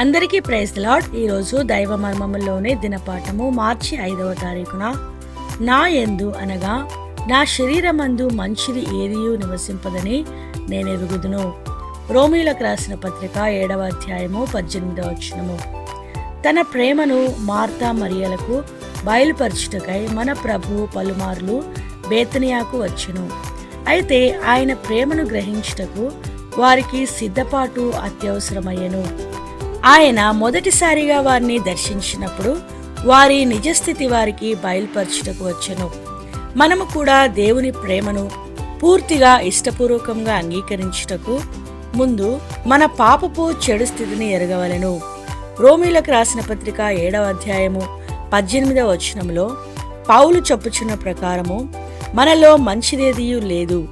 అందరికీ praise lord ఈరోజు దైవ మర్మములోని దినపాఠము మార్చి ఐదవ తారీఖున. నా ఎందు అనగా నా శరీరమందు మంచిది ఏదియు నివసింపదని నేను ఎరుగుదును. రోమిలకు రాసిన పత్రిక ఏడవ అధ్యాయము పద్దెనిమిదవ వచనము. తన ప్రేమను మార్తా మరియలకు బయలుపరచుటకై మన ప్రభు పలుమార్లు బేతనియాకు వచ్చును. అయితే ఆయన ప్రేమను గ్రహించుటకు వారికి సిద్ధపాటు అత్యవసరమయ్యను. ఆయన మొదటిసారిగా వారిని దర్శించినప్పుడు వారి నిజస్థితి వారికి బయలుపరచుటకు వచ్చెను. మనము కూడా దేవుని ప్రేమను పూర్తిగా ఇష్టపూర్వకంగా అంగీకరించుటకు ముందు మన పాపపు చెడు స్థితిని ఎరగవలెను. రోమిలకు రాసిన పత్రిక ఏడవ అధ్యాయము పద్దెనిమిదవ వచనంలో పౌలు చెప్పుచున్న ప్రకారము మనలో మంచిదేదియు లేదు.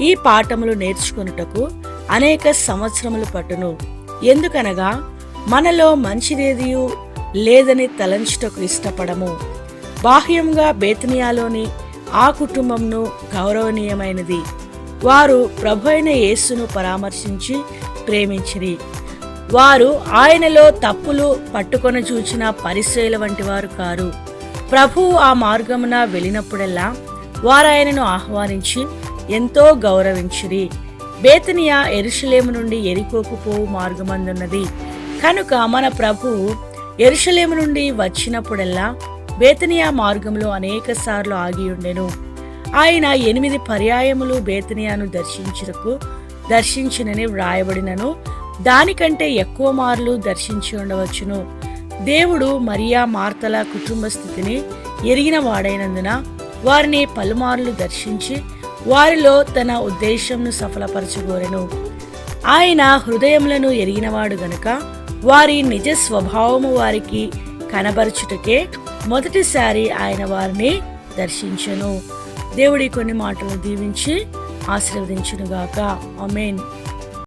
ఈ పాఠములు నేర్చుకొనుటకు అనేక సంవత్సరములు పట్టును. ఎందుకనగా మనలో మంచిదేదియు లేదని తలంచుటకు ఇష్టపడము. బాహ్యంగా బేతనియాలోని ఆ కుటుంబంను గౌరవనీయమైనది. వారు ప్రభు అయిన యేసును పరామర్శించి ప్రేమించిరి. వారు ఆయనలో తప్పులు పట్టుకొని చూచిన పరిశ్రయల వంటి వారు కారు. ప్రభు ఆ మార్గమున వెళ్ళినప్పుడల్లా వారు ఆయనను ఆహ్వానించి ఎంతో గౌరవించిరి. బేతనియా ఎరుషులేము నుండి ఎరికోకు పోవు మార్గమందున్నది. కనుక మన ప్రభు ఎరుషలేము నుండి వచ్చినప్పుడల్లా బేతనియా మార్గంలో అనేక సార్లు ఆగి ఉండెను. ఆయన ఎనిమిది పర్యాయములు బేతనియాను దర్శించుటకు దర్శించినని వ్రాయబడినను. దానికంటే ఎక్కువ మార్లు దర్శించి ఉండవచ్చును. దేవుడు మరియా మార్తల కుటుంబ స్థితిని ఎరిగిన వాడైనందున వారిని పలుమార్లు దర్శించి వారిలో తన ఉద్దేశంను సఫలపరచగోరెను ఆయన హృదయములను ఎరిగినవాడు గనుక వారి నిజ స్వభావము వారికి కనబరచుటకే మొదటిసారి ఆయన వారిని దర్శించను. దేవుడి కొన్ని మాటలు దీవించి ఆశీర్వదించునుగాక. అమేన్